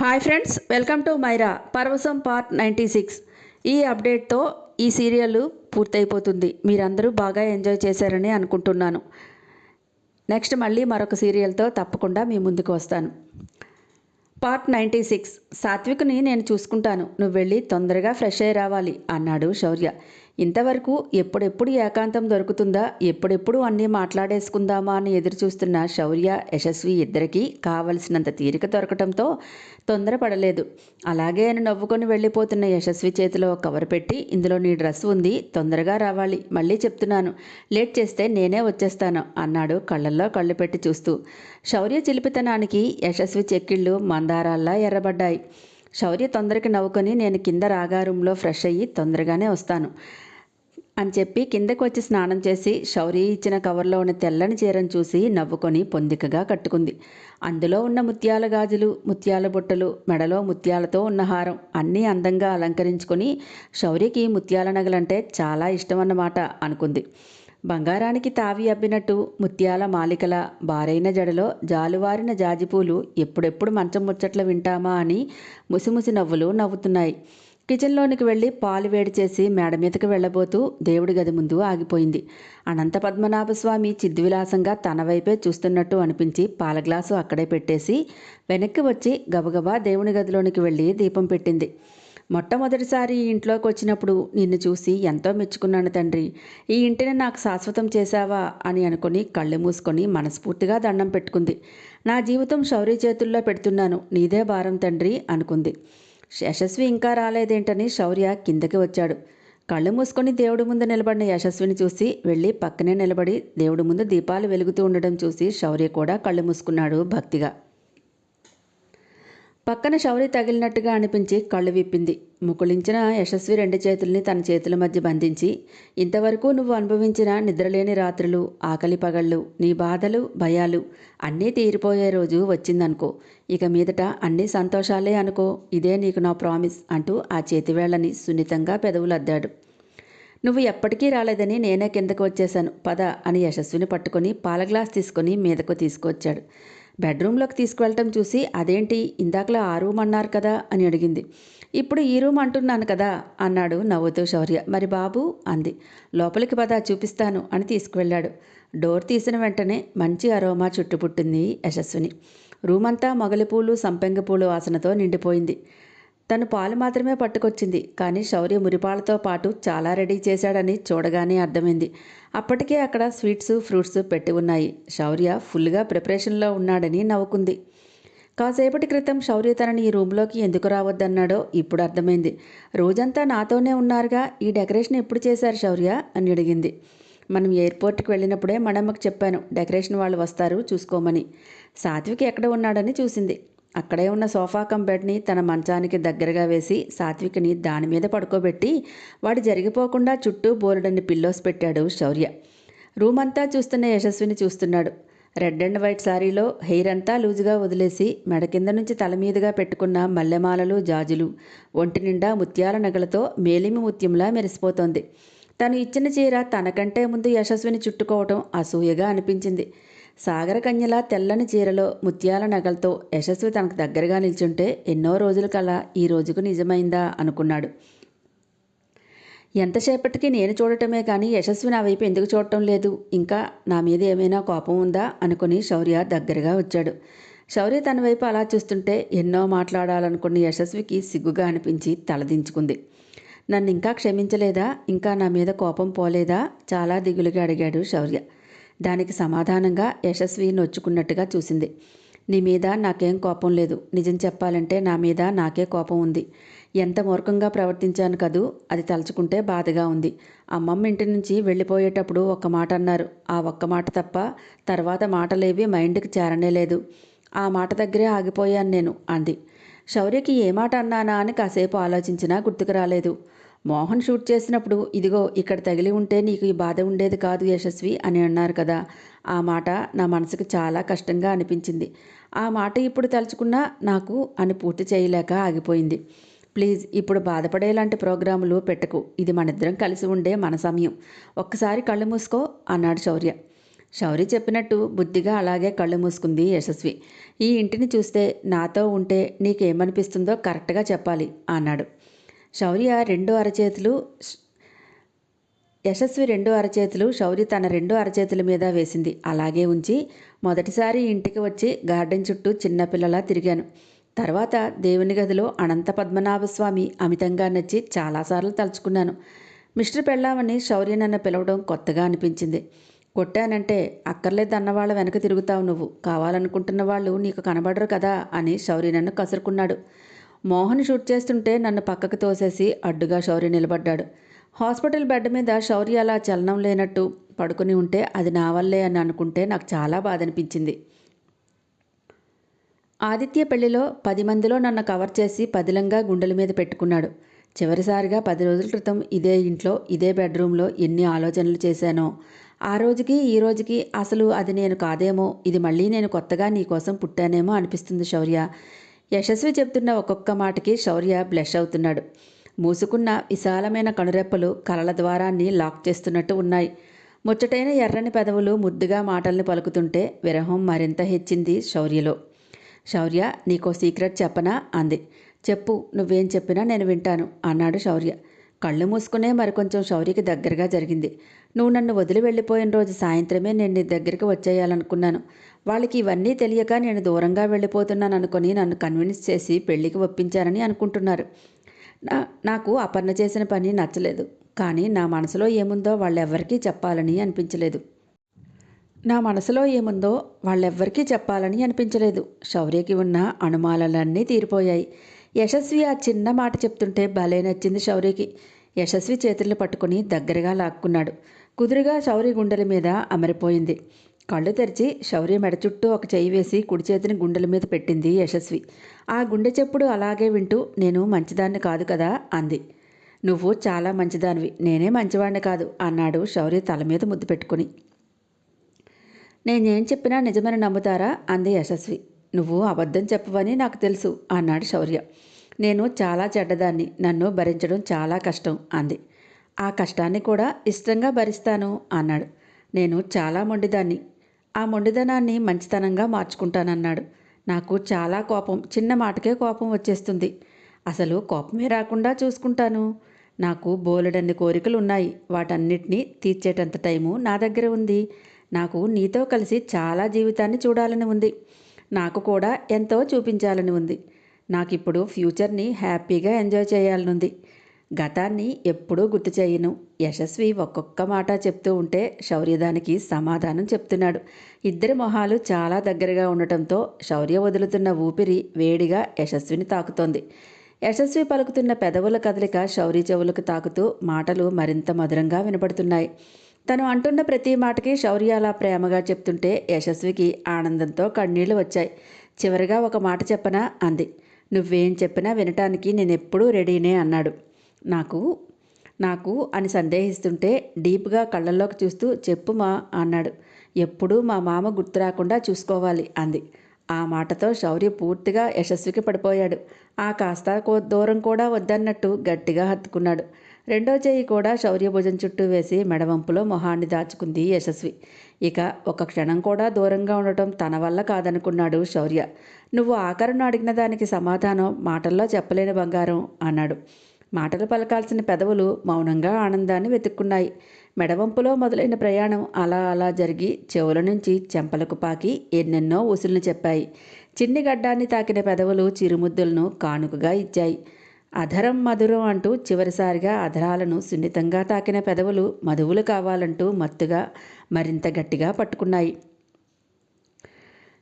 Hi friends welcome to మైరా పర్వసం part ninety six. ఈ అప్డేట్తో ఈ సీరియల్ పూర్తయిపోతుంది. మీరందరూ బాగా ఎంజాయ్ చేశారని అనుకుంటున్నాను. నెక్స్ట్ మళ్ళీ మరొక సీరియల్తో తప్పకుండా మీ ముందుకు వస్తాను. Part ninety six. సాత్విక్ని నేను చూసుకుంటాను. నువ్వు వెళ్ళి తొందరగా ఫ్రెష్ అయ్యి రావాలి అన్నాడు శౌర్య. ఇంతవరకు ఎప్పుడెప్పుడు ఏకాంతం దొరుకుతుందా? ఎప్పుడెప్పుడు అన్నీ మాట్లాడేసుకుందామా అని ఎదురు చూస్తున్న శౌర్య యశస్వి ఇద్దరికీ కావలసినంత తీరిక దొరకటంతో తొందరపడలేదు. అలాగే అని నవ్వుకొని వెళ్ళిపోతున్న యశస్వి చేతిలో కవర్ పెట్టి ఇందులో నీ డ్రెస్ ఉంది తొందరగా రావాలి మళ్ళీ చెప్తున్నాను. లేట్ చేస్తే నేనే వచ్చేస్తాను అన్నాడు కళ్ళల్లో కళ్ళు పెట్టి చూస్తూ. శౌర్య చిలిపితనానికి యశస్వి చెక్కిళ్ళు మందారాల్లా ఎర్రబడ్డాయి. శౌర్య తొందరకి నవ్వుకొని నేను కింద రాగా రూమ్లో ఫ్రెష్ అయ్యి తొందరగానే వస్తాను. అని చెప్పి కిందకు వచ్చి స్నానం చేసి శౌరి ఇచ్చిన కవర్లో ఉన్న తెల్లని చీరను చూసి నవ్వుకొని పొందికగా కట్టుకుంది. అందులో ఉన్న ముత్యాల గాజులు ముత్యాల బుట్టలు మెడలో ముత్యాలతో ఉన్న హారం అన్నీ అందంగా అలంకరించుకొని శౌరికి ముత్యాల నగలంటే చాలా ఇష్టం అన్నమాట అనుకుంది. బంగారానికి తావి అబ్బినట్టు ముత్యాల మాలికల బారైన జడలో జాలువారిన జాజిపూలు ఎప్పుడెప్పుడు మంచం ముచ్చట్లు వింటామా అని ముసిముసి నవ్వులు నవ్వుతున్నాయి. కిచెన్లోనికి వెళ్ళి పాలు వేడి చేసి మేడ మీదకి వెళ్ళబోతూ దేవుడి గది ముందు ఆగిపోయింది. అనంత పద్మనాభస్వామి చిద్విలాసంగా తన వైపే చూస్తున్నట్టు అనిపించి పాల గ్లాసు అక్కడే పెట్టేసి వెనక్కి వచ్చి గబగబా దేవుని గదిలోనికి వెళ్ళి దీపం పెట్టింది. మొట్టమొదటిసారి ఈ ఇంట్లోకి వచ్చినప్పుడు నిన్ను చూసి ఎంతో మెచ్చుకున్నాను తండ్రి. ఈ ఇంటిని నాకు శాశ్వతం చేశావా అని అనుకుని కళ్ళు మూసుకొని మనస్ఫూర్తిగా దండం పెట్టుకుంది. నా జీవితం శౌర్య చేతుల్లో పెడుతున్నాను. నీదే భారం తండ్రి అనుకుంది. యశస్వి ఇంకా రాలేదేంటని శౌర్య కిందకి వచ్చాడు. కళ్ళు మూసుకొని దేవుడి ముందు నిలబడిన యశస్విని చూసి వెళ్ళి పక్కనే నిలబడి దేవుడి ముందు దీపాలు వెలుగుతూ ఉండడం చూసి శౌర్య కూడా కళ్ళు మూసుకున్నాడు భక్తిగా. పక్కన శౌరి తగిలినట్టుగా అనిపించి కళ్ళు విప్పింది. ముకుళించిన యశస్వి రెండు చేతుల్ని తన చేతుల మధ్య బంధించి ఇంతవరకు నువ్వు అనుభవించిన నిద్రలేని రాత్రులు ఆకలి పగళ్ళు నీ బాధలు భయాలు అన్నీ తీరిపోయే రోజు వచ్చిందనుకో. ఇక మీదట అన్ని సంతోషాలే అనుకో. ఇదే నీకు నా ప్రామిస్ అంటూ ఆ చేతివేళ్ళని సున్నితంగా పెదవులద్దాడు. నువ్వు ఎప్పటికీ రాలేదని నేనే కిందకు వచ్చేశాను. పద అని యశస్విని పట్టుకొని పాల గ్లాస్ తీసుకొని మీదకు తీసుకొచ్చాడు బెడ్రూమ్లోకి తీసుకువెళ్ళటం చూసి అదేంటి ఇందాకలా ఆ రూమ్ అన్నారు కదా? అని అడిగింది. ఇప్పుడు ఈ రూమ్ అంటున్నాను కదా అన్నాడు నవ్వుతూ శౌర్య. మరి బాబు అంది. లోపలికి పద చూపిస్తాను అని తీసుకువెళ్ళాడు. డోర్ తీసిన వెంటనే మంచి అరోమా చుట్టుపుట్టింది యశస్విని. రూమ్ అంతా మొగలిపూలు సంపెంగ పూలు వాసనతో నిండిపోయింది. తను పాలు మాత్రమే పట్టుకొచ్చింది కానీ శౌర్య మురిపాలతో పాటు చాలా రెడీ చేశాడని చూడగానే అర్థమైంది. అప్పటికే అక్కడ స్వీట్స్ ఫ్రూట్స్ పెట్టి ఉన్నాయి. శౌర్య ఫుల్గా ప్రిపరేషన్లో ఉన్నాడని నవ్వుకుంది. కాసేపటి క్రితం శౌర్య తనని ఈ రూమ్లోకి ఎందుకు రావద్దన్నాడో ఇప్పుడు అర్థమైంది. రోజంతా నాతోనే ఉన్నారుగా ఈ డెకరేషన్ ఎప్పుడు చేశారు శౌర్య? అని అడిగింది. మనం ఎయిర్పోర్ట్కి వెళ్ళినప్పుడే మనమ్మకు చెప్పాను డెకరేషన్ వాళ్ళు వస్తారు చూసుకోమని. సాత్విక్ ఎక్కడ ఉన్నాడని చూసింది. అక్కడే ఉన్న సోఫా కం బెడ్ని తన మంచానికి దగ్గరగా వేసి సాత్వికని దాని మీద పడుకోబెట్టి వాడు జరిగిపోకుండా చుట్టూ బోలెడన్ని పిల్లోస్ పెట్టాడు శౌర్య. రూమ్ అంతా చూస్తున్న యశస్విని చూస్తున్నాడు. రెడ్ అండ్ వైట్ శారీలో హెయిర్ అంతా లూజుగా వదిలేసి మెడ కింద నుంచి తల మీదుగా పెట్టుకున్న మల్లెమాలలు జాజులు ఒంటి నిండా ముత్యాల నగలతో మేలిమి ముత్యంలా మెరిసిపోతోంది. తను ఇచ్చిన చీర తనకంటే ముందు యశస్విని చుట్టుకోవటం అసూయగా అనిపించింది. సాగరకన్యల తెల్లని చీరలో ముత్యాల నగలతో యశస్వి తనకు దగ్గరగా నిల్చుంటే ఎన్నో రోజుల కల ఈ రోజుకు నిజమైందా అనుకున్నాడు. ఎంతసేపటికి నేను చూడటమే కానీ యశస్వి నా వైపు ఎందుకు చూడటం లేదు? ఇంకా నా మీద ఏమైనా కోపం ఉందా? అనుకుని శౌర్య దగ్గరగా వచ్చాడు. శౌర్య తన వైపు అలా చూస్తుంటే ఎన్నో మాట్లాడాలనుకున్న యశస్వికి సిగ్గుగా అనిపించి తలదించుకుంది నన్ను ఇంకా క్షమించలేదా? ఇంకా నా మీద కోపం పోలేదా? చాలా దిగులుగా అడిగాడు శౌర్య. దానికి సమాధానంగా యశస్వి నొచ్చుకున్నట్టుగా చూసింది. నీ మీద నాకేం కోపం లేదు. నిజం చెప్పాలంటే నా మీద నాకే కోపం ఉంది. ఎంత మూర్ఖంగా ప్రవర్తించాను కదూ? అది తలుచుకుంటే బాధగా ఉంది. అమ్మమ్మ ఇంటి నుంచి వెళ్ళిపోయేటప్పుడు ఒక్క మాట అన్నారు. ఆ ఒక్క మాట తప్ప తర్వాత మాటలేవి మైండ్కి చేరనే లేదు. ఆ మాట దగ్గరే ఆగిపోయాను నేను అంది. శౌర్యకి ఏ మాట అన్నానా అని కాసేపు ఆలోచించినా గుర్తుకు రాలేదు. మోహన్ షూట్ చేసినప్పుడు ఇదిగో ఇక్కడ తగిలి ఉంటే నీకు ఈ బాధ ఉండేది కాదు యశస్వి అని అన్నారు కదా. ఆ మాట నా మనసుకు చాలా కష్టంగా అనిపించింది. ఆ మాట ఇప్పుడు తలుచుకున్నా నాకు అని పూర్తి చేయలేక ఆగిపోయింది. ప్లీజ్ ఇప్పుడు బాధపడేలాంటి ప్రోగ్రాములు పెట్టకు. ఇది మనిద్దరం కలిసి ఉండే మన సమయం. ఒక్కసారి కళ్ళు మూసుకో అన్నాడు శౌర్య. శౌరి చెప్పినట్టు బుద్ధిగా అలాగే కళ్ళు మూసుకుంది యశస్వి. ఈ ఇంటిని చూస్తే నాతో ఉంటే నీకేమనిపిస్తుందో కరెక్ట్గా చెప్పాలి అన్నాడు. శౌర్య రెండు అరచేతులు యశస్వి రెండు అరచేతులు శౌరి తన రెండు అరచేతుల మీద వేసింది. అలాగే ఉంచి మొదటిసారి ఇంటికి వచ్చి గార్డెన్ చుట్టూ చిన్నపిల్లలా తిరిగాను. తర్వాత దేవుని గదిలో అనంత పద్మనాభస్వామి అమితంగా నచ్చి చాలాసార్లు తలుచుకున్నాను. మిస్టర్ పెళ్ళామని శౌర్య నన్ను పిలవడం కొత్తగా అనిపించింది. కొట్టానంటే అక్కర్లేదన్న వాళ్ళ వెనక తిరుగుతావు నువ్వు. కావాలనుకుంటున్న వాళ్ళు నీకు కనబడరు కదా అని శౌర్య నన్ను కసురుకున్నాడు. మోహన్ షూట్ చేస్తుంటే నన్ను పక్కకు తోసేసి అడ్డుగా శౌర్య నిలబడ్డాడు. హాస్పిటల్ బెడ్ మీద శౌర్య అలా చలనం లేనట్టు పడుకుని ఉంటే అది నా వల్లే అని అనుకుంటే నాకు చాలా బాధ అనిపించింది ఆదిత్య పెళ్ళిలో పది మందిలో నన్ను కవర్ చేసి పదిలంగా గుండెల మీద పెట్టుకున్నాడు. చివరిసారిగా పది రోజుల క్రితం ఇదే ఇంట్లో ఇదే బెడ్రూమ్లో ఎన్ని ఆలోచనలు చేశానో. ఆ రోజుకి ఈ రోజుకి అసలు అది నేను కాదేమో ఇది మళ్ళీ నేను కొత్తగా నీకోసం పుట్టానేమో అనిపిస్తుంది శౌర్య. యశస్వి చెప్తున్న ఒక్కొక్క మాటకి శౌర్య బ్లష్ అవుతున్నాడు. మూసుకున్న విశాలమైన కనురెప్పలు కలల ద్వారాన్ని లాక్ చేస్తున్నట్టు ఉన్నాయి. ముచ్చటైన ఎర్రని పెదవులు ముద్దుగా మాటల్ని పలుకుతుంటే విరహం మరింత హెచ్చింది శౌర్యలో. శౌర్య నీకో సీక్రెట్ చెప్పనా? అంది. చెప్పు నువ్వేం చెప్పినా నేను వింటాను అన్నాడు శౌర్య. కళ్ళు మూసుకునే మరికొంచెం శౌర్యకి దగ్గరగా జరిగింది. నువ్వు నన్ను వదిలి వెళ్ళిపోయిన రోజు సాయంత్రమే నేను నీ దగ్గరికి వచ్చేయాలనుకున్నాను. వాళ్ళకి ఇవన్నీ తెలియక నేను దూరంగా వెళ్ళిపోతున్నాను అనుకొని నన్ను కన్విన్స్ చేసి పెళ్ళికి ఒప్పించారని అనుకుంటున్నారు. నా నాకు అపర్ణ చేసిన పని నచ్చలేదు. కానీ నా మనసులో ఏముందో వాళ్ళెవ్వరికీ చెప్పాలని అనిపించలేదు. నా మనసులో ఏముందో వాళ్ళెవ్వరికీ చెప్పాలని అనిపించలేదు. శౌర్యకి ఉన్న అనుమానాలన్నీ తీరిపోయాయి. యశస్వి ఆ చిన్న మాట చెప్తుంటే భలే నచ్చింది శౌర్యకి యశస్వి చేతులు పట్టుకుని దగ్గరగా లాక్కున్నాడు. కుదురుగా శౌర్య గుండెల మీద అమరిపోయింది. కళ్ళు తెరిచి శౌర్య మెడ చుట్టూ ఒక చెయ్యి వేసి కుడి చేతిని గుండెల మీద పెట్టింది యశస్వి. ఆ గుండె చెప్పుడు అలాగే వింటూ నేను మంచిదాన్ని కాదు కదా అంది. నువ్వు చాలా మంచిదానివి నేనే మంచివాడిని కాదు అన్నాడు శౌర్య తల మీద ముద్దు పెట్టుకుని. నేనేం చెప్పినా నిజమని నమ్ముతారా అంది యశస్వి. నువ్వు అబద్ధం చెప్పవని నాకు తెలుసు అన్నాడు శౌర్య. నేను చాలా చెడ్డదాన్ని నన్ను భరించడం చాలా కష్టం అంది. ఆ కష్టాన్ని కూడా ఇష్టంగా భరిస్తాను అన్నాడు. నేను చాలా మొండిదాన్ని. ఆ మొండిదనాన్ని మంచితనంగా మార్చుకుంటానన్నాడు. నాకు చాలా కోపం చిన్న మాటకే కోపం వచ్చేస్తుంది. అసలు కోపమే రాకుండా చూసుకుంటాను. నాకు బోలెడన్ని కోరికలు ఉన్నాయి. వాటన్నిటినీ తీర్చేటంత టైము నా దగ్గర ఉంది. నాకు నీతో కలిసి చాలా జీవితాన్ని చూడాలని ఉంది. నాకు కూడా ఎంతో చూపించాలని ఉంది. నాకు ఇప్పుడు ఫ్యూచర్ని హ్యాపీగా ఎంజాయ్ చేయాలనుంది. గతాన్ని ఎప్పుడూ గుర్తు చేయను. యశస్వి ఒక్కొక్క మాట చెప్తూ ఉంటే శౌర్యదానికి సమాధానం చెప్తున్నాడు. ఇద్దరి మొహాలు చాలా దగ్గరగా ఉండటంతో శౌర్య వదులుతున్న ఊపిరి వేడిగా యశస్విని తాకుతోంది. యశస్వి పలుకుతున్న పెదవుల కదలిక శౌర్య చెవులకు తాకుతూ మాటలు మరింత మధురంగా వినపడుతున్నాయి. తను అంటున్న ప్రతి మాటకి శౌర్య అలా ప్రేమగా చెప్తుంటే యశస్వికి ఆనందంతో కన్నీళ్ళు వచ్చాయి. చివరిగా ఒక మాట చెప్పనా? అంది. నువ్వేం చెప్పినా వినటానికి నేను ఎప్పుడూ రెడీనే అన్నాడు. నాకు నాకు అని సందేహిస్తుంటే డీప్గా కళ్ళల్లోకి చూస్తూ చెప్పు మా అన్నాడు. ఎప్పుడూ మా మామ గుర్తు రాకుండా చూసుకోవాలి అంది. ఆ మాటతో శౌర్య పూర్తిగా యశస్వికి పడిపోయాడు. ఆ కాస్త దూరం కూడా వద్దన్నట్టు గట్టిగా హత్తుకున్నాడు. రెండో చేయి కూడా శౌర్యభుజం చుట్టూ వేసి మెడవంపులో మొహాన్ని దాచుకుంది యశస్వి. ఇక ఒక క్షణం కూడా దూరంగా ఉండటం తన వల్ల కాదనుకున్నాడు శౌర్య. నువ్వు ఆఖరును అడిగిన దానికి సమాధానం మాటల్లో చెప్పలేని బంగారం అన్నాడు. మాటలు పలకాల్సిన పెదవులు మౌనంగా ఆనందాన్ని వెతుక్కున్నాయి. మెడవంపులో మొదలైన ప్రయాణం అలా అలా జరిగి చెవుల నుంచి చెంపలకు పాకి ఎన్నెన్నో ఊసులను చెప్పాయి. చిన్ని గడ్డాన్ని తాకిన పెదవులు చిరుముద్దులను కానుకగా ఇచ్చాయి. అధరం మధురం అంటూ చివరిసారిగా అధరాలను సున్నితంగా తాకిన పెదవులు మధువులు కావాలంటూ మత్తుగా మరింత గట్టిగా పట్టుకున్నాయి.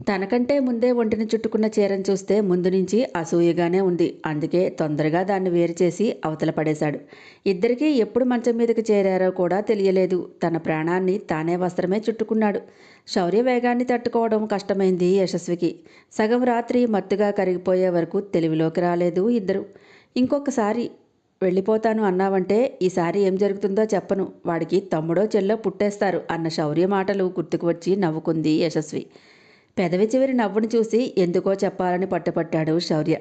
తనకంటే ముందే ఒంటిని చుట్టుకున్న చీరను చూస్తే ముందు నుంచి అసూయగానే ఉంది. అందుకే తొందరగా దాన్ని వేరు చేసి అవతల పడేశాడు. ఇద్దరికీ ఎప్పుడు మంచం మీదకి చేరారో కూడా తెలియలేదు. తన ప్రాణాన్ని తానే వస్త్రమే చుట్టుకున్నాడు. శౌర్య వేగాన్ని తట్టుకోవడం కష్టమైంది యశస్వికి. సగం రాత్రి మత్తుగా కరిగిపోయే వరకు తెలివిలోకి రాలేదు ఇద్దరు. ఇంకొకసారి వెళ్ళిపోతాను అన్నావంటే ఈసారి ఏం జరుగుతుందో చెప్పను. వాడికి తమ్ముడో చెల్లో పుట్టేస్తారు అన్న శౌర్య మాటలు గుర్తుకు వచ్చి నవ్వుకుంది యశస్వి. పెదవి చివరి నవ్వును చూసి ఎందుకో చెప్పాలని పట్టుపట్టాడు శౌర్య.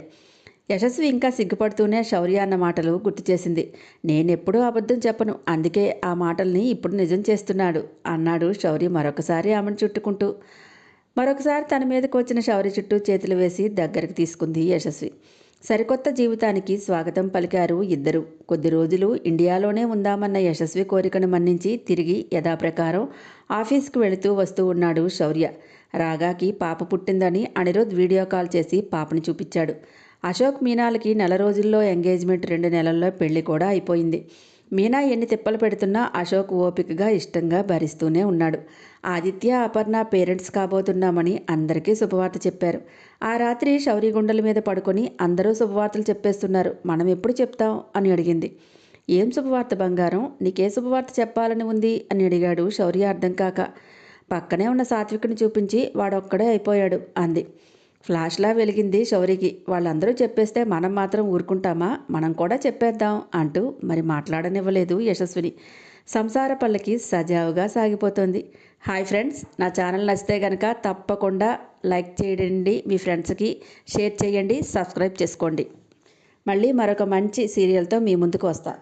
యశస్వి ఇంకా సిగ్గుపడుతూనే శౌర్య అన్న మాటలు గుర్తు చేసింది. నేనెప్పుడూ అబద్ధం చెప్పను అందుకే ఆ మాటల్ని ఇప్పుడు నిజం చేస్తున్నాడు అన్నాడు శౌర్య మరొకసారి ఆమెను చుట్టుకుంటూ. మరొకసారి తన మీదకు వచ్చిన శౌర్య చుట్టూ చేతులు వేసి దగ్గరికి తీసుకుంది యశస్వి. సరికొత్త జీవితానికి స్వాగతం పలికారు ఇద్దరు. కొద్ది రోజులు ఇండియాలోనే ఉందామన్న యశస్వి కోరికను మన్నించి తిరిగి యథాప్రకారం ఆఫీస్కి వెళుతూ వస్తూ ఉన్నాడు శౌర్య. రాగాకి పాప పుట్టిందని అనిరుద్ వీడియో కాల్ చేసి పాపని చూపించాడు. అశోక్ మీనాలకి నెల రోజుల్లో ఎంగేజ్మెంట్ రెండు నెలల్లో పెళ్ళి కూడా అయిపోయింది. మీనా ఎన్ని తిప్పలు పెడుతున్నా అశోక్ ఓపికగా ఇష్టంగా భరిస్తూనే ఉన్నాడు. ఆదిత్య అపర్ణ పేరెంట్స్ కాబోతున్నామని అందరికీ శుభవార్త చెప్పారు. ఆ రాత్రి శౌరి గుండెల మీద పడుకొని అందరూ శుభవార్తలు చెప్పేస్తున్నారు. మనం ఎప్పుడు చెప్తాం? అని అడిగింది. ఏం శుభవార్త బంగారం? నీకే శుభవార్త చెప్పాలని ఉంది అని అడిగాడు శౌర్య అర్థం కాక. పక్కనే ఉన్న సాత్వికుని చూపించి వాడొక్కడే అయిపోయాడు అంది. ఫ్లాష్లా వెలిగింది శౌరికి. వాళ్ళందరూ చెప్పేస్తే మనం మాత్రం ఊరుకుంటామా? మనం కూడా చెప్పేద్దాం అంటూ మరి మాట్లాడనివ్వలేదు యశస్విని. సంసార పల్లకి సజావుగా సాగిపోతుంది. హాయ్ ఫ్రెండ్స్ నా ఛానల్ నచ్చితే కనుక తప్పకుండా లైక్ చేయండి మీ ఫ్రెండ్స్కి షేర్ చేయండి సబ్స్క్రైబ్ చేసుకోండి. మళ్ళీ మరొక మంచి సీరియల్తో మీ ముందుకు వస్తాను